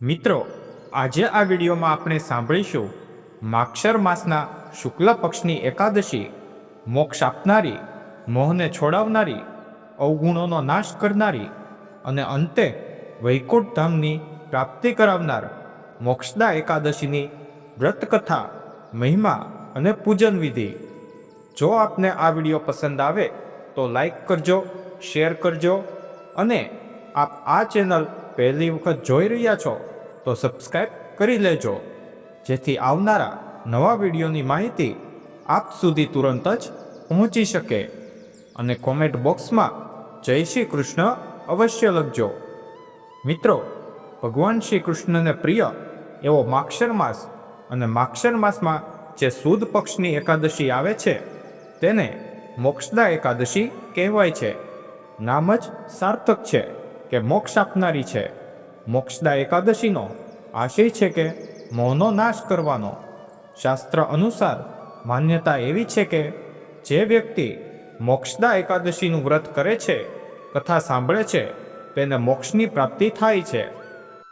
મિત્રો, આજે આ વિડીયોમાં આપણે સાંભળીશું માક્ષર માસના શુક્લ પક્ષની એકાદશી, મોક્ષ આપનારી, મોહને છોડાવનારી, અવગુણોનો નાશ કરનારી અને અંતે વૈકુંઠ ધામની પ્રાપ્તિ કરાવનાર મોક્ષદા એકાદશીની વ્રતકથા, મહિમા અને પૂજન વિધિ. જો આપને આ વીડિયો પસંદ આવે તો લાઈક કરજો, શેર કરજો અને આપ આ ચેનલ પહેલી વખત જોઈ રહ્યા છો, તો સબસ્ક્રાઈબ કરી લેજો. જેથી આવનારા નવા વિડીયોની માહિતી આપ સુધી તુરંત જ પહોંચી શકે. અને કોમેન્ટ બોક્સમાં જય શ્રી કૃષ્ણ અવશ્ય લખજો. મિત્રો, ભગવાન શ્રી કૃષ્ણને પ્રિય એવો માક્ષર માસ અને માક્ષર માસમાં જે સુદ પક્ષની એકાદશી આવે છે, તેને મોક્ષદા એકાદશી કહેવાય છે. નામ જ સાર્થક છે કે મોક્ષ આપનારી છે. મોક્ષદા એકાદશીનો આશય છે કે મોહનો નાશ કરવાનો. શાસ્ત્ર અનુસાર માન્યતા એવી છે કે જે વ્યક્તિ મોક્ષદા એકાદશીનું વ્રત કરે છે, કથા સાંભળે છે, તેને મોક્ષની પ્રાપ્તિ થાય છે.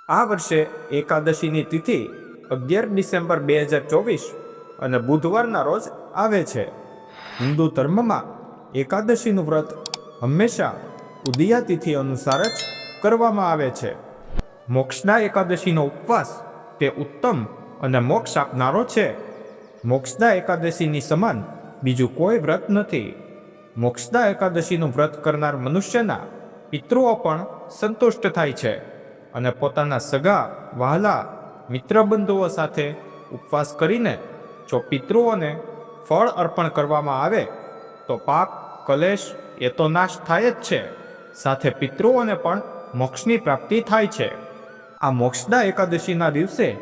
આ વર્ષે એકાદશીની તિથિ અગિયાર ડિસેમ્બર બે હજાર ચોવીસ અને બુધવારના રોજ આવે છે. હિન્દુ ધર્મમાં એકાદશીનું વ્રત હંમેશા ઉદિયા તિથિ અનુસાર જ કરવામાં આવે છે. મોક્ષદા એકાદશીનો ઉપવાસ તે ઉત્તમ અને મોક્ષ આપનારો છે. મોક્ષદા એકાદશીની સમાન બીજું કોઈ વ્રત નથી. મોક્ષદા એકાદશીનું વ્રત કરનાર મનુષ્યના પિતૃઓ પણ સંતુષ્ટ થાય છે અને પોતાના સગા, વહાલા મિત્રબંધુઓ સાથે ઉપવાસ કરીને જો પિતૃઓને ફળ અર્પણ કરવામાં આવે, તો પાપ, કલેશ એ તો નાશ થાય જ છે. સાથે પિતૃઓને પણ મોક્ષની પ્રાપ્તિ થાય છે. આ મોક્ષદા એકાદશીના દિવસે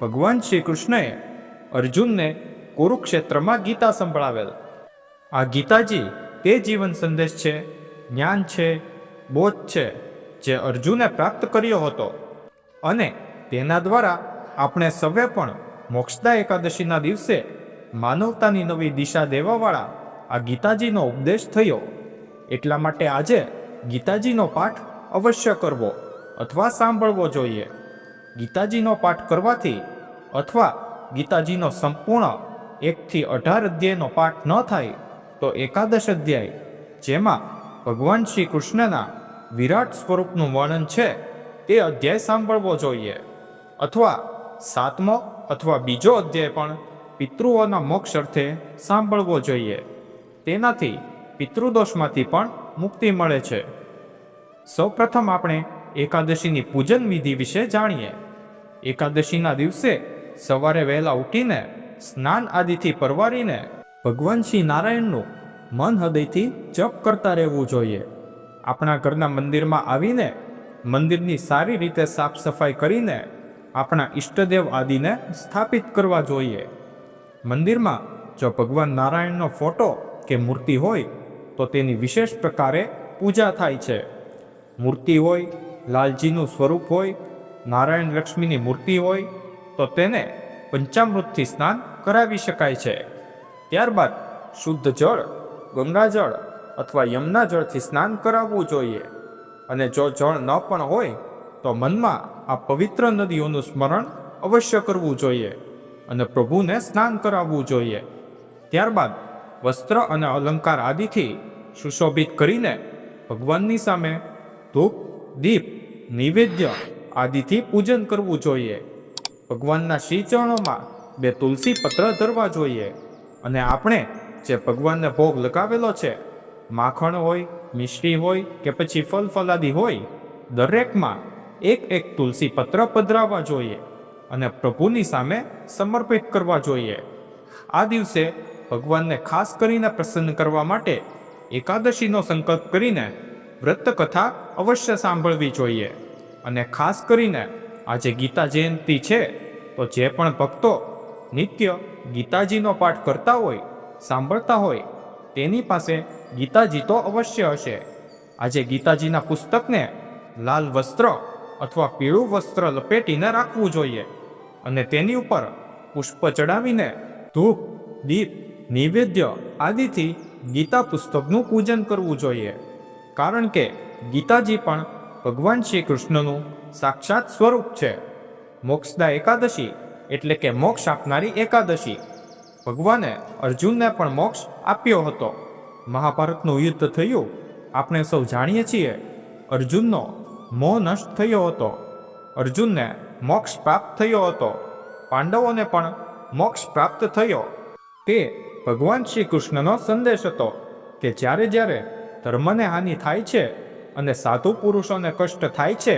ભગવાન શ્રી કૃષ્ણએ અર્જુનને કુરુક્ષેત્રમાં ગીતા સંભળાવેલ. આ ગીતાજી તે જીવન સંદેશ છે, જ્ઞાન છે, બોધ છે, જે અર્જુને પ્રાપ્ત કર્યો હતો. અને તેના દ્વારા આપણે સૌએ પણ મોક્ષદા એકાદશીના દિવસે માનવતાની નવી દિશા દેવાવાળા આ ગીતાજીનો ઉપદેશ થયો. એટલા માટે આજે ગીતાજીનો પાઠ અવશ્ય કરવો. અથવા સાંભળવો જોઈએ. ગીતાજીનો પાઠ કરવાથી અથવા ગીતાજીનો સંપૂર્ણ એકથી અઢાર અધ્યાયનો પાઠ ન થાય, તો એકાદશ અધ્યાય, જેમાં ભગવાન શ્રી કૃષ્ણના વિરાટ સ્વરૂપનું વર્ણન છે, તે અધ્યાય સાંભળવો જોઈએ. અથવા સાતમો અથવા બીજો અધ્યાય પણ પિતૃઓના મોક્ષ અર્થે સાંભળવો જોઈએ. તેનાથી પિતૃદોષમાંથી પણ મુક્તિ મળે છે. સૌપ્રથમ આપણે એકાદશીની પૂજન વિધિ વિશે જાણીએ. એકાદશીના દિવસે સવારે વહેલા ઉઠીને સ્નાન આદિથી પરવારીને ભગવાન શ્રી નારાયણનું મન હૃદયથી જપ કરતા રહેવું જોઈએ. આપણા ઘરના મંદિરમાં આવીને મંદિરની સારી રીતે સાફ સફાઈ કરીને આપણા ઈષ્ટદેવ આદિને સ્થાપિત કરવા જોઈએ. મંદિરમાં જો ભગવાન નારાયણનો ફોટો કે મૂર્તિ હોય, તો તેની વિશેષ પ્રકારે પૂજા થાય છે. મૂર્તિ હોય લાલજીનું સ્વરૂપ હોય, નારાયણ લક્ષ્મીની મૂર્તિ હોય, તો તેને પંચામૃતથી સ્નાન કરાવી શકાય છે. ત્યારબાદ શુદ્ધ જળ ગંગાજળ અથવા યમુના જળથી સ્નાન કરાવવું જોઈએ. અને જો જળ ન પણ હોય, તો મનમાં આ પવિત્ર નદીઓનું સ્મરણ અવશ્ય કરવું જોઈએ અને પ્રભુને સ્નાન કરાવવું જોઈએ. ત્યારબાદ વસ્ત્ર અને અલંકાર આદિથી સુશોભિત કરીને ભગવાનની સામે ધૂપ, દીપ નૈવેદ્ય આદિથી પૂજન કરવું જોઈએ. ભગવાનના શ્રી ચરણોમાં બે તુલસી પત્ર ધરવા જોઈએ. અને આપણે જે ભગવાનને ભોગ લગાવેલો છે, માખણ હોય, મિશ્રી હોય કે પછી ફલ ફલાદી હોય, દરેકમાં એક એક તુલસી પત્ર પધરાવવા જોઈએ અને પ્રભુની સામે સમર્પિત કરવા જોઈએ. આ દિવસે ભગવાનને ખાસ કરીને પ્રસન્ન કરવા માટે એકાદશીનો સંકલ્પ કરીને વ્રત કથા અવશ્ય સાંભળવી જોઈએ. અને ખાસ કરીને આજે ગીતા જયંતિ છે, તો જે પણ ભક્તો નિત્ય ગીતાજીનો પાઠ કરતા હોય, સાંભળતા હોય, તેની પાસે ગીતાજી તો અવશ્ય હશે. આજે ગીતાજીના પુસ્તકને લાલ વસ્ત્ર અથવા પીળું વસ્ત્ર લપેટીને રાખવું જોઈએ અને તેની ઉપર પુષ્પ ચડાવીને ધૂપ, દીપ, નૈવેદ્ય આદિથી ગીતા પુસ્તકનું પૂજન કરવું જોઈએ. કારણ કે ગીતાજી પણ ભગવાન શ્રી કૃષ્ણનું સાક્ષાત સ્વરૂપ છે. મોક્ષદા એકાદશી એટલે કે મોક્ષ આપનારી એકાદશી. ભગવાને અર્જુનને પણ મોક્ષ આપ્યો હતો. મહાભારતનું યુદ્ધ થયું. આપણે સૌ જાણીએ છીએ, અર્જુનનો મોહ નષ્ટ થયો હતો. અર્જુનને મોક્ષ પ્રાપ્ત થયો હતો. પાંડવોને પણ મોક્ષ પ્રાપ્ત થયો. તે ભગવાન શ્રી કૃષ્ણનો સંદેશ હતો કે જ્યારે જ્યારે ધર્મને હાનિ થાય છે અને સાધુ પુરુષોને કષ્ટ થાય છે,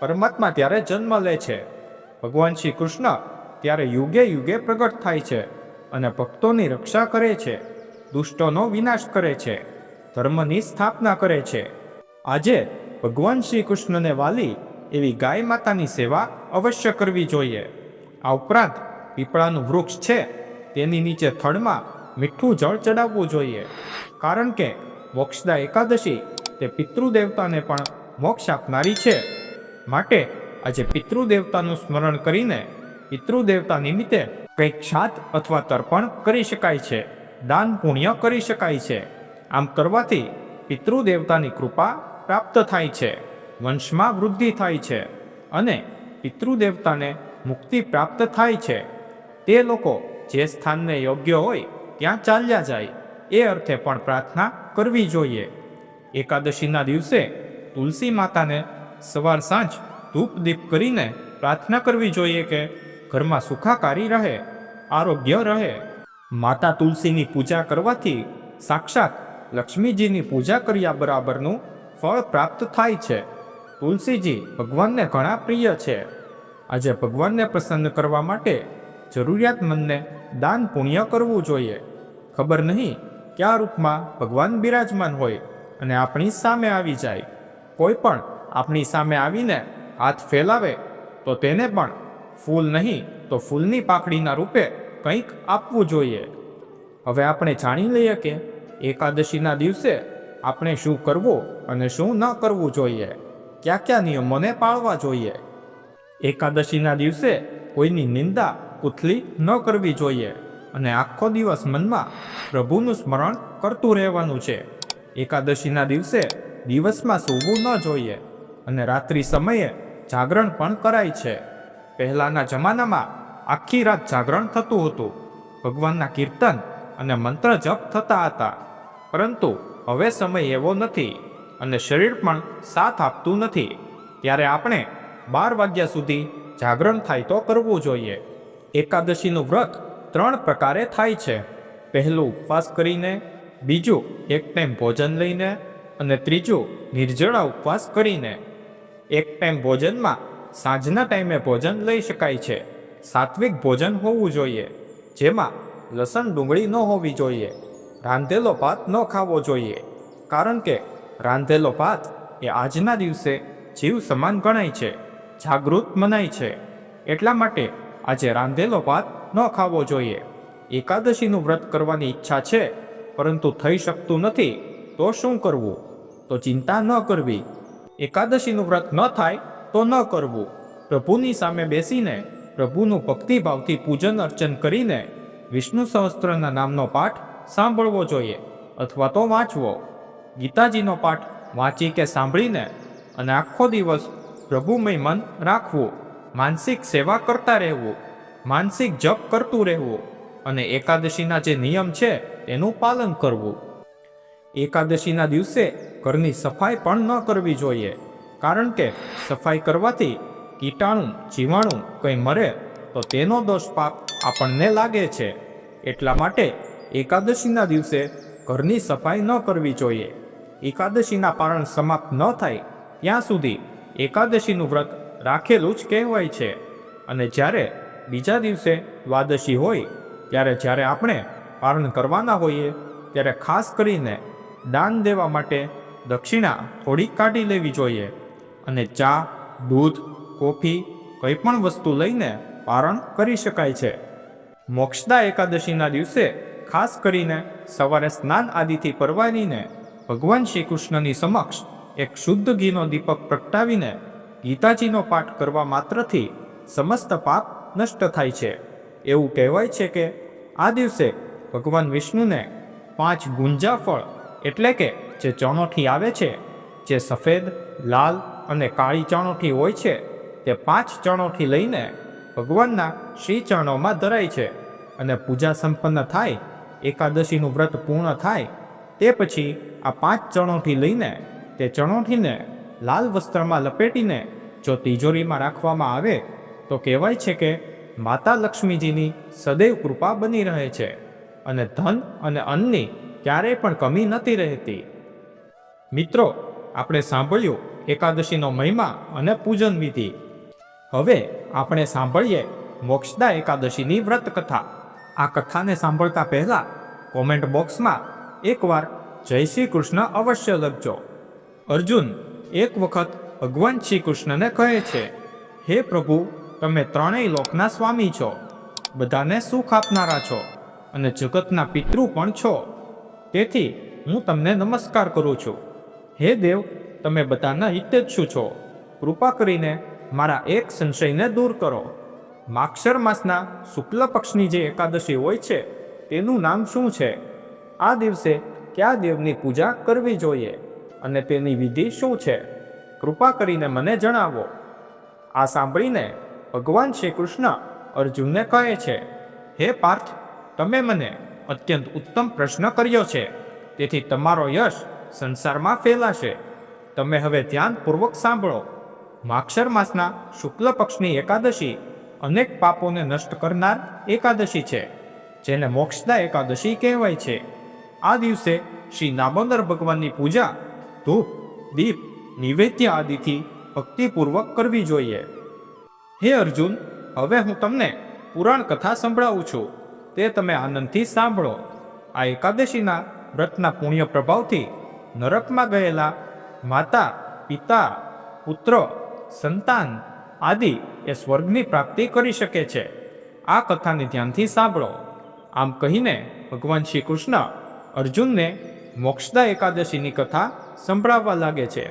પરમાત્મા ત્યારે જન્મ લે છે. ભગવાન શ્રી કૃષ્ણ ત્યારે યુગે યુગે પ્રગટ થાય છે અને ભક્તોની રક્ષા કરે છે, દુષ્ટોનો વિનાશ કરે છે, ધર્મની સ્થાપના કરે છે. આજે ભગવાન શ્રી કૃષ્ણને વાલી એવી ગાય માતાની સેવા અવશ્ય કરવી જોઈએ. આ ઉપરાંત પીપળાનું વૃક્ષ છે, તેની નીચે થડમાં મીઠું જળ ચડાવવું જોઈએ. કારણ કે મોક્ષદા એકાદશી તે પિતૃદેવતાને પણ મોક્ષ આપનારી છે. માટે આજે પિતૃદેવતાનું સ્મરણ કરીને પિતૃદેવતા નિમિત્તે કંઈક છાત અથવા તર્પણ કરી શકાય છે. દાન પુણ્ય કરી શકાય છે. આમ કરવાથી પિતૃદેવતાની કૃપા પ્રાપ્ત થાય છે. વંશમાં વૃદ્ધિ થાય છે અને પિતૃદેવતાને મુક્તિ પ્રાપ્ત થાય છે. તે લોકો જે સ્થાનને યોગ્ય હોય ત્યાં ચાલ્યા જાય. એ અર્થે પણ પ્રાર્થના કરવી જોઈએ. એકાદશીના દિવસે તુલસી માતાને સવાર સાંજ ધૂપ દીપ કરીને પ્રાર્થના કરવી જોઈએ કે ઘરમાં સુખાકારી રહે, આરોગ્ય રહે. માતા તુલસીની પૂજા કરવાથી સાક્ષાત લક્ષ્મીજીની પૂજા કર્યા બરાબરનું ફળ પ્રાપ્ત થાય છે. તુલસીજી ભગવાનને ઘણા પ્રિય છે. આજે ભગવાનને પ્રસન્ન કરવા માટે જરૂરિયાતમંદને દાન પુણ્ય કરવું જોઈએ. ખબર નહીં કયા રૂપમાં ભગવાન બિરાજમાન હોય અને આપણી સામે આવી જાય? કોઈ પણ આપણી સામે આવીને હાથ ફેલાવે તો તેને પણ ફૂલ નહીં તો ફૂલની પાખડીના રૂપે કંઈક આપવું જોઈએ. હવે આપણે જાણી લઈએ કે એકાદશીના દિવસે આપણે શું કરવું અને શું ન કરવું જોઈએ? કયા કયા નિયમોને પાળવા જોઈએ? એકાદશીના દિવસે કોઈની નિંદા ઉથલી ન કરવી જોઈએ. અને આખો દિવસ મનમાં પ્રભુનું સ્મરણ કરતું રહેવાનું છે. એકાદશીના દિવસે દિવસમાં સૂવું ન જોઈએ અને રાત્રિ સમયે જાગરણ પણ કરાય છે. પહેલાંના જમાનામાં આખી રાત જાગરણ થતું હતું. ભગવાનના કીર્તન અને મંત્ર જપ થતા હતા. પરંતુ હવે સમય એવો નથી અને શરીર પણ સાથ આપતું નથી. ત્યારે આપણે બાર વાગ્યા સુધી જાગરણ થાય તો કરવું જોઈએ. એકાદશીનું વ્રત ત્રણ પ્રકારે થાય છે. પહેલું ઉપવાસ કરીને, બીજું એક ટાઈમ ભોજન લઈને અને ત્રીજું નિર્જળા ઉપવાસ કરીને. એક ટાઈમ ભોજનમાં સાંજના ટાઈમે ભોજન લઈ શકાય છે. સાત્વિક ભોજન હોવું જોઈએ, જેમાં લસણ ડુંગળી ન હોવી જોઈએ, રાંધેલો ભાત ન ખાવો જોઈએ, કારણ કે રાંધેલો ભાત એ આજના દિવસે જીવ સમાન ગણાય છે, જાગૃત મનાય છે. એટલા માટે આજે રાંધેલો ભાત ન ખાવો જોઈએ. એકાદશીનું વ્રત કરવાની ઈચ્છા છે, પરંતુ થઈ શકતું નથી, તો શું કરવું? તો ચિંતા ન કરવી. એકાદશીનું વ્રત ન થાય, તો ન કરવું. પ્રભુની સામે બેસીને પ્રભુનું ભક્તિભાવથી પૂજન અર્ચન કરીને વિષ્ણુ સહસ્ત્રના નામનો પાઠ સાંભળવો જોઈએ, અથવા તો વાંચવો. ગીતાજીનો પાઠ વાંચી કે સાંભળીને અને આખો દિવસ પ્રભુમય મન રાખવું, માનસિક સેવા કરતા રહેવું. માનસિક જપ કરતું રહેવું અને એકાદશીના જે નિયમ છે એનું પાલન કરવું. એકાદશીના દિવસે ઘરની સફાઈ પણ ન કરવી જોઈએ, કારણ કે સફાઈ કરવાથી કીટાણુ, જીવાણુ કંઈ મરે તો તેનો દોષ પાપ આપણને લાગે છે. એટલા માટે એકાદશીના દિવસે ઘરની સફાઈ ન કરવી જોઈએ. એકાદશીના પારણ સમાપ્ત ન થાય ત્યાં સુધી એકાદશીનું વ્રત રાખેલું જ કહેવાય છે. અને જ્યારે બીજા દિવસે દ્વાદશી હોય, ત્યારે જ્યારે આપણે પારણ કરવાના હોઈએ, ત્યારે ખાસ કરીને દાન દેવા માટે દક્ષિણા થોડીક કાઢી લેવી જોઈએ અને ચા, દૂધ, કોફી કંઈ પણ વસ્તુ લઈને પારણ કરી શકાય છે. મોક્ષદા એકાદશીના દિવસે ખાસ કરીને સવારે સ્નાન આદિથી પરવારીને ભગવાન શ્રી કૃષ્ણની સમક્ષ એક શુદ્ધ ઘીનો દીપક પ્રગટાવીને ગીતાજીનો પાઠ કરવા માત્રથી સમસ્ત પાપ નષ્ટ થાય છે. એવું કહેવાય છે કે આ દિવસે ભગવાન વિષ્ણુને પાંચ ગુંજા ફળ એટલે કે જે ચણોઠી આવે છે, જે સફેદ, લાલ અને કાળી ચણોઠી હોય છે, તે પાંચ ચણોથી લઈને ભગવાનના શ્રી ચરણોમાં ધરાય છે અને પૂજા સંપન્ન થાય, એકાદશીનું વ્રત પૂર્ણ થાય, તે પછી આ પાંચ ચણોથી લઈને તે ચણોઠીને લાલ વસ્ત્રમાં લપેટીને જો તિજોરીમાં રાખવામાં આવે તો કહેવાય છે કે માતા લક્ષ્મીજીની સદૈવ કૃપા બની રહે છે અને ધન અને અન્નની ક્યારેય પણ કમી નથી રહેતી. મિત્રો, આપણે સાંભળ્યું એકાદશીનો મહિમા અને પૂજન વિધિ. હવે આપણે સાંભળીએ મોક્ષદા એકાદશીની વ્રત કથા આ કથાને સાંભળતા પહેલા કોમેન્ટ બોક્સમાં એકવાર જય શ્રી કૃષ્ણ અવશ્ય લખજો. અર્જુન એક વખત ભગવાન શ્રી કૃષ્ણને કહે છે, હે પ્રભુ તમે ત્રણેય લોકના સ્વામી છો. બધાને સુખ આપનારા છો અને જગતના પિતૃ પણ છો. તેથી હું તમને નમસ્કાર કરું છું. હે દેવ, તમે બધાના હિતેચ્છુ છો. કૃપા કરીને મારા એક સંશયને દૂર કરો. માક્ષર માસના શુક્લ પક્ષની જે એકાદશી હોય છે, તેનું નામ શું છે? આ દિવસે કયા દેવની પૂજા કરવી જોઈએ અને તેની વિધિ શું છે? કૃપા કરીને મને જણાવો. આ સાંભળીને ભગવાન શ્રી કૃષ્ણ અર્જુનને કહે છે, હે પાર્થ, તમે મને અત્યંત ઉત્તમ પ્રશ્ન કર્યો છે. તેથી તમારો યશ સંસારમાં ફેલાશે. તમે હવે ધ્યાનપૂર્વક સાંભળો. માક્ષર માસના શુક્લ પક્ષની એકાદશી અનેક પાપોને નષ્ટ કરનાર એકાદશી છે, જેને મોક્ષદા એકાદશી કહેવાય છે. આ દિવસે શ્રી નામોદર ભગવાનની પૂજા ધૂપ, દીપ, નિવેદ્ય આદિથી ભક્તિપૂર્વક કરવી જોઈએ. હે અર્જુન, હવે હું તમને પુરાણ કથા સંભળાવું છું. તે તમે આનંદથી સાંભળો. આ એકાદશીના વ્રતના પુણ્ય પ્રભાવથી નરકમાં ગયેલા માતા, પિતા, પુત્ર, સંતાન આદિ એ સ્વર્ગની પ્રાપ્તિ કરી શકે છે. આ કથાને ધ્યાનથી સાંભળો. આમ કહીને ભગવાન શ્રી કૃષ્ણ અર્જુનને મોક્ષદા એકાદશીની કથા સંભળાવવા લાગે છે.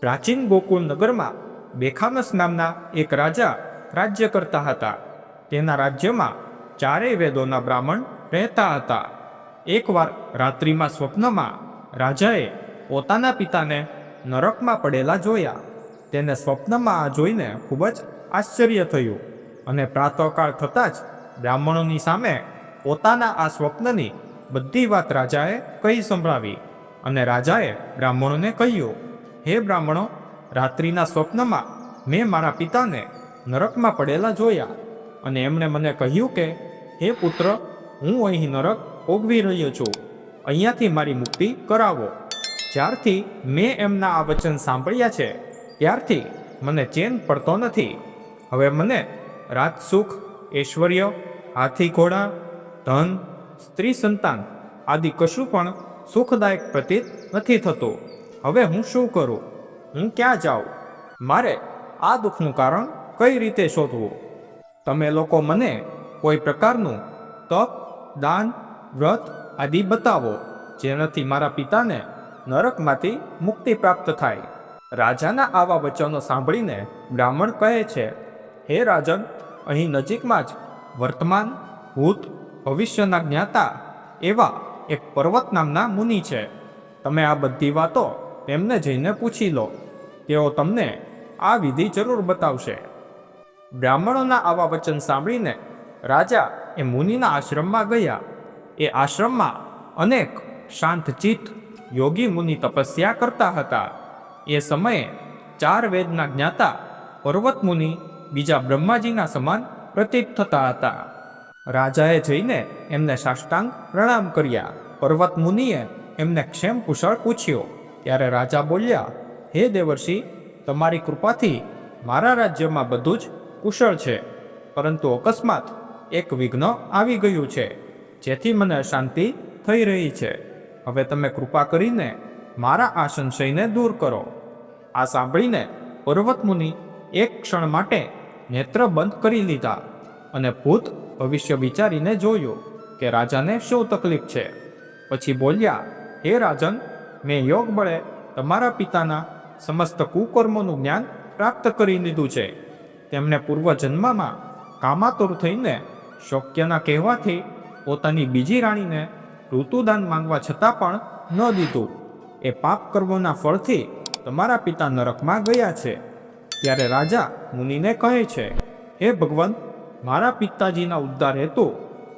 પ્રાચીન ગોકુળ નગરમાં બેખામસ નામના એક રાજા રાજ્ય કરતા હતા. તેના રાજ્યમાં ચારેય વેદોના બ્રાહ્મણ રહેતા હતા. એકવાર રાત્રિમાં સ્વપ્નમાં રાજાએ પોતાના પિતાને નરકમાં પડેલા જોયા. તેને સ્વપ્નમાં આ જોઈને ખૂબ જ આશ્ચર્ય થયું અને પ્રાતઃકાળ થતાં જ બ્રાહ્મણોની સામે પોતાના આ સ્વપ્નની બધી વાત રાજાએ કહી સંભળાવી અને રાજાએ બ્રાહ્મણોને કહ્યું, હે બ્રાહ્મણો રાત્રિના સ્વપ્નમાં મેં મારા પિતાને નરકમાં પડેલા જોયા અને એમણે મને કહ્યું કે, હે પુત્ર, હું અહીં નરક ભોગવી રહ્યો છું. અહીંયાથી મારી મુક્તિ કરાવો. જ્યારથી મેં એમના આ વચન સાંભળ્યા છે, ત્યારથી મને ચેન પડતો નથી. હવે મને રાજસુખ ઐશ્વર્ય, હાથી ઘોડા, ધન, સ્ત્રી સંતાન આદિ કશું પણ સુખદાયક પ્રતીત નથી થતું. હવે હું શું કરું? હું ક્યાં જાઉં? મારે આ દુઃખનું કારણ કઈ રીતે શોધવું? તમે લોકો મને કોઈ પ્રકારનું તપ, દાન, વ્રત આદિ બતાવો, જેનાથી મારા પિતાને નરકમાંથી મુક્તિ પ્રાપ્ત થાય. રાજાના આવા વચનો સાંભળીને બ્રાહ્મણ કહે છે, હે રાજન, અહીં નજીકમાં જ વર્તમાન, ભૂત, ભવિષ્યના જ્ઞાતા એવા એક પર્વત નામના મુનિ છે. તમે આ બધી વાતો તેમને જઈને પૂછી લો. તેઓ તમને આ વિધિ જરૂર બતાવશે. બ્રાહ્મણોના આવા વચન સાંભળીને રાજા એ મુનિના આશ્રમમાં ગયા. એ આશ્રમમાં અનેક શાંતચિત્ત યોગી મુનિ તપસ્યા કરતા હતા. એ સમયે ચાર વેદના જ્ઞાતા પર્વત મુનિ બીજા બ્રહ્માજીના સમાન પ્રતીત થતા હતા. રાજાએ જઈને એમને સાષ્ટાંગ પ્રણામ કર્યા. પર્વત મુનિએ એમને ક્ષેમ કુશળ પૂછ્યો. ત્યારે રાજા બોલ્યા હે દેવર્ષિ, તમારી કૃપાથી મારા રાજ્યમાં બધું જ કુશળ છે, પરંતુ અકસ્માત એક વિઘ્ન આવી ગયું છે, જેથી મને અશાંતિ થઈ રહી છે. હવે તમે કૃપા કરીને મારા આ સંશયને દૂર કરો. આ સાંભળીને પર્વતમુનિ એક ક્ષણ માટે નેત્ર બંધ કરી લીધા અને ભૂત ભવિષ્ય વિચારીને જોયું કે રાજાને શું તકલીફ છે. પછી બોલ્યા, હે રાજન, મેં યોગ બળે તમારા પિતાના સમસ્ત કુકર્મોનું જ્ઞાન પ્રાપ્ત કરી લીધું છે. તેમને પૂર્વજન્મમાં કામાતુર થઈને શોક્યના કહેવાથી પોતાની બીજી રાણીને ઋતુદાન માંગવા છતાં પણ ન દીધું. એ પાપ કર્મોના ફળથી તમારા પિતા નરકમાં ગયા છે. ત્યારે રાજા મુનિને કહે છે, હે ભગવાન, મારા પિતાજીના ઉદ્ધાર હેતુ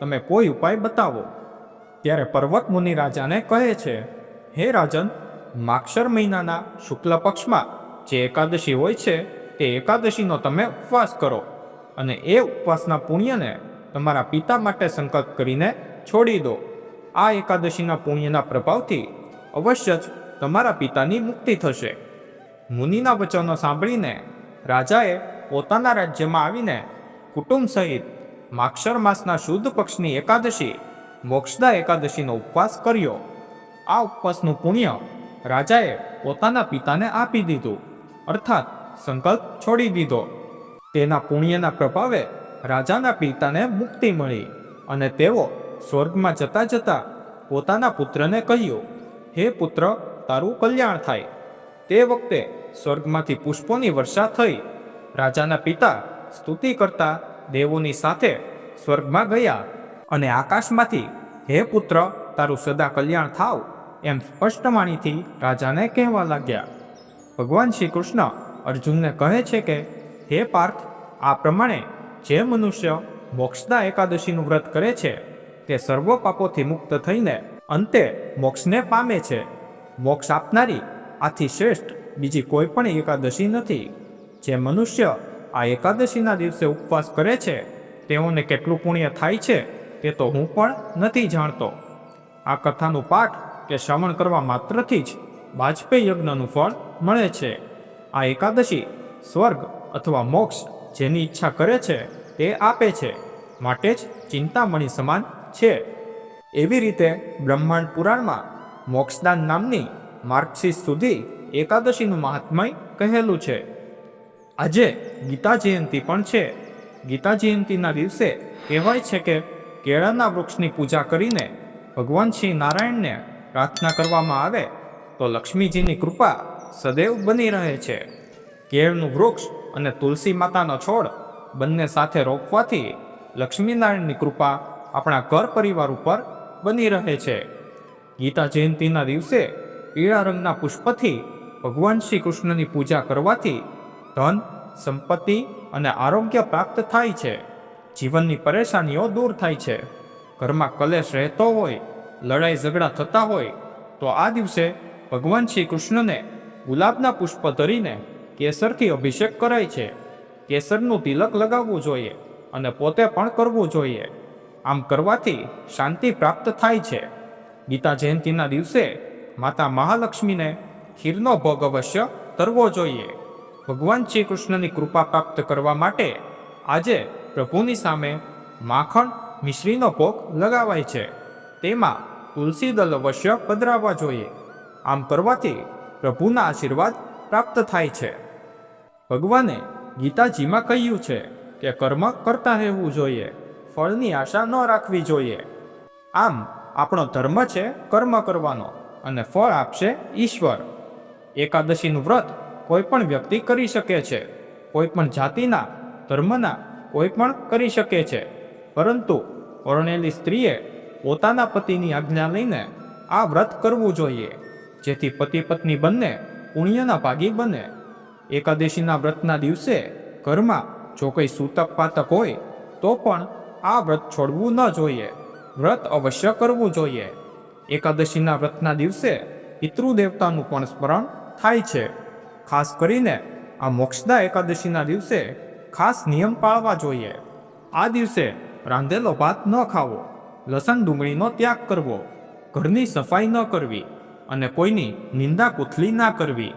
તમે કોઈ ઉપાય બતાવો. ત્યારે પર્વત મુનિ રાજાને કહે છે, હે રાજન માક્ષર મહિનાના શુક્લ પક્ષમાં જે એકાદશી હોય છે, તે એકાદશીનો તમે ઉપવાસ કરો અને એ ઉપવાસના પુણ્યને તમારા પિતા માટે સંકલ્પ કરીને છોડી દો. આ એકાદશીના પુણ્યના પ્રભાવથી અવશ્ય જ તમારા પિતાની મુક્તિ થશે. મુનિના વચનો સાંભળીને રાજાએ પોતાના રાજ્યમાં આવીને કુટુંબ સહિત માક્ષર માસના શુદ્ધ પક્ષની એકાદશી મોક્ષદા એકાદશીનો ઉપવાસ કર્યો. આ ઉપવાસનું પુણ્ય રાજાએ પોતાના પિતાને આપી દીધું, અર્થાત સંકલ્પ છોડી દીધો. તેના પુણ્યના પ્રભાવે રાજાના પિતાને મુક્તિ મળી અને તેઓ સ્વર્ગમાં જતા જતા પોતાના પુત્રને કહ્યું, હે પુત્ર, તારું કલ્યાણ થાય. તે વખતે સ્વર્ગમાંથી પુષ્પોની વર્ષા થઈ. રાજાના પિતા સ્તુતિ કરતા દેવોની સાથે સ્વર્ગમાં ગયા અને આકાશમાંથી, હે પુત્ર, તારું સદા કલ્યાણ થાવ. એમ સ્પષ્ટવાણીથી રાજાને કહેવા લાગ્યા. ભગવાન શ્રી કૃષ્ણ અર્જુનને કહે છે કે, હે પાર્થ, આ પ્રમાણે જે મનુષ્ય મોક્ષના એકાદશીનું વ્રત કરે છે, તે સર્વ પાપોથી મુક્ત થઈને અંતે મોક્ષને પામે છે. મોક્ષ આપનારી આથી શ્રેષ્ઠ બીજી કોઈ પણ એકાદશી નથી. જે મનુષ્ય આ એકાદશીના દિવસે ઉપવાસ કરે છે, તેઓને કેટલું પુણ્ય થાય છે, તે તો હું પણ નથી જાણતો. આ કથાનું પાઠ કે શ્રવણ કરવા માત્રથી જ વાજપેયી યજ્ઞનું ફળ મળે છે. આ એકાદશી સ્વર્ગ અથવા મોક્ષ જેની ઈચ્છા કરે છે તે આપે છે. માટે જ ચિંતામણી સમાન છે. એવી રીતે બ્રહ્માંડ પુરાણમાં મોક્ષદાન નામની માર્ગશીર્ષ સુધી એકાદશીનું મહાત્મય કહેલું છે. આજે ગીતા જયંતિ પણ છે. ગીતા જયંતિના દિવસે કહેવાય છે કે કેળાના વૃક્ષની પૂજા કરીને ભગવાન શ્રી નારાયણને પ્રાર્થના કરવામાં આવે, તો લક્ષ્મીજીની કૃપા સદૈવ બની રહે છે. કેળનું વૃક્ષ અને તુલસી માતાનો છોડ બંને સાથે રોપવાથી લક્ષ્મીનારાયણની કૃપા આપણા ઘર પરિવાર ઉપર બની રહે છે. ગીતા જયંતિના દિવસે પીળા રંગના પુષ્પથી ભગવાન શ્રી કૃષ્ણની પૂજા કરવાથી ધન, સંપત્તિ અને આરોગ્ય પ્રાપ્ત થાય છે. જીવનની પરેશાનીઓ દૂર થાય છે. ઘરમાં કલેશ રહેતો હોય લડાઈ ઝઘડા થતા હોય, તો આ દિવસે ભગવાન શ્રી કૃષ્ણને ગુલાબના પુષ્પ ધરીને કેસરથી અભિષેક કરાય છે. કેસરનું તિલક લગાવવું જોઈએ અને પોતે પણ કરવું જોઈએ. આમ કરવાથી શાંતિ પ્રાપ્ત થાય છે. ગીતા જયંતિના દિવસે માતા મહાલક્ષ્મીને ખીરનો ભોગ અવશ્ય કરવો જોઈએ. ભગવાન શ્રી કૃષ્ણની કૃપા પ્રાપ્ત કરવા માટે આજે પ્રભુની સામે માખણ મિશ્રીનો ભોગ લગાવાય છે. તેમાં તુલસી દલ અવશ્ય પધરાવવા જોઈએ. આમ કરવાથી પ્રભુના આશીર્વાદ પ્રાપ્ત થાય છે. ભગવાને ગીતાજીમાં કહ્યું છે કે કર્મ કરતા રહેવું જોઈએ. ફળની આશા ન રાખવી જોઈએ. આમ આપણો ધર્મ છે કર્મ કરવાનો અને ફળ આપશે ઈશ્વર. એકાદશીનું વ્રત કોઈ પણ વ્યક્તિ કરી શકે છે. કોઈ પણ જાતિના, ધર્મના કોઈ પણ કરી શકે છે. પરંતુ પરણેલી સ્ત્રીએ પોતાના પતિની આજ્ઞા લઈને આ વ્રત કરવું જોઈએ, જેથી પતિ પત્ની બંને પુણ્યના ભાગી બને. એકાદશીના વ્રતના દિવસે ઘરમાં જો કોઈ સૂતક પાતક હોય, તો પણ આ વ્રત છોડવું ન જોઈએ. વ્રત અવશ્ય કરવું જોઈએ. એકાદશીના વ્રતના દિવસે પિતૃદેવતાનું પણ સ્મરણ થાય છે. ખાસ કરીને આ મોક્ષદા એકાદશીના દિવસે ખાસ નિયમ પાળવા જોઈએ. આ દિવસે રાંધેલો ભાત ન ખાવો. લસણ ડુંગળીનો ત્યાગ કરવો, ઘરની સફાઈ ન કરવી અને કોઈની નિંદા કુથલી ના કરવી.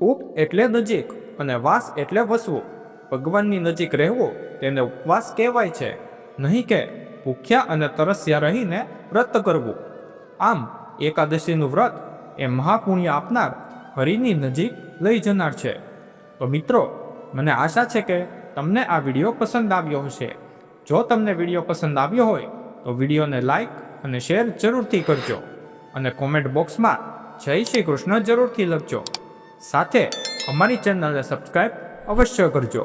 ઉપ એટલે નજીક અને વાસ એટલે વસવું. ભગવાનની નજીક રહેવું તેને ઉપવાસ કહેવાય છે. નહીં કે ભૂખ્યા અને તરસ્યા રહીને વ્રત કરવું. આમ એકાદશીનું વ્રત એ મહાપુણ્ય આપનાર હરિની નજીક લઈ જનાર છે. તો મિત્રો, મને આશા છે કે તમને આ વીડિયો પસંદ આવ્યો હશે. જો તમને વીડિયો પસંદ આવ્યો હોય, તો વિડીયોને લાઇક અને શેર જરૂરથી કરજો અને કોમેન્ટ બોક્સમાં જય શ્રી કૃષ્ણ જરૂરથી લખજો. સાથે અમારી ચેનલને સબસ્ક્રાઈબ અવશ્ય કરજો.